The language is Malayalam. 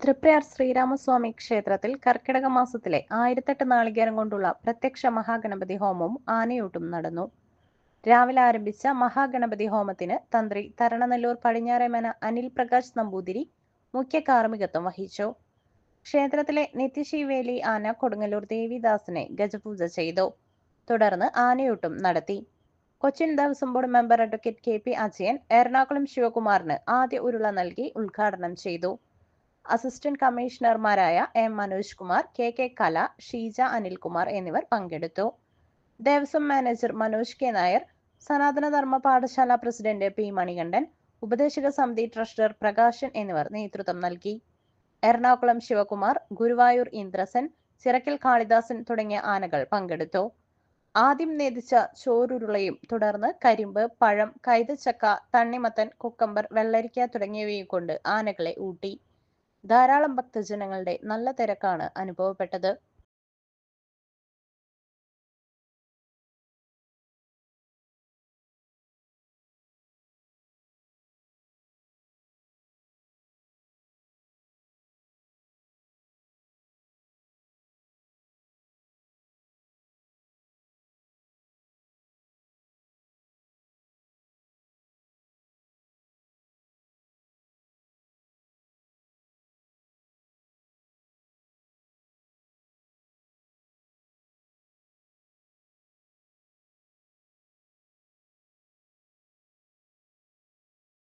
തൃപ്രയാർ ശ്രീരാമസ്വാമി ക്ഷേത്രത്തിൽ കർക്കിടക മാസത്തിലെ ആയിരത്തെട്ട് നാളികേരം കൊണ്ടുള്ള പ്രത്യക്ഷ മഹാഗണപതി ഹോമവും ആനയൂട്ടും നടന്നു. രാവിലെ ആരംഭിച്ച മഹാഗണപതി ഹോമത്തിന് തന്ത്രി തരണനെല്ലൂർ പടിഞ്ഞാറേമന അനിൽ പ്രകാശ് നമ്പൂതിരി മുഖ്യ കാർമ്മികത്വം വഹിച്ചു. ക്ഷേത്രത്തിലെ നിത്യശീവേലി ആന കൊടുങ്ങല്ലൂർ ദേവിദാസിനെ ഗജപൂജ ചെയ്തു. തുടർന്ന് ആനയൂട്ടും നടത്തി. Cochin Devaswom board member advocate K P Ajayan Ernakulam ശിവകുമാറിന് ആദ്യ ഉരുള നൽകി ഉദ്ഘാടനം ചെയ്തു. അസിസ്റ്റന്റ് കമ്മീഷണർമാരായ M Manoj Kumar K K Kala Sheeja Anilkumar എന്നിവർ പങ്കെടുത്തു. Devaswom manager Manoj K Nair Sanathanadharma Pathashala president P Manikandan ഉപദേശക സമിതി ട്രഷറർ പ്രകാശൻ എന്നിവർ നേതൃത്വം നൽകി. എറണാകുളം ശിവകുമാർ ഗുരുവായൂർ ഇന്ദ്രസൻ ചിറക്കൽ കാളിദാസൻ തുടങ്ങിയ ആനകൾ പങ്കെടുത്തു. ആദ്യം നേതിച്ച ചോറുരുളയും തുടർന്ന് കരിമ്പ് പഴം കൈതച്ചക്ക തണ്ണിമത്തൻ കുക്കമ്പർ വെള്ളരിക്ക തുടങ്ങിയവയും കൊണ്ട് ആനകളെ ഊട്ടി. ധാരാളം ഭക്തജനങ്ങളുടെ നല്ല തിരക്കാണ് അനുഭവപ്പെട്ടത്.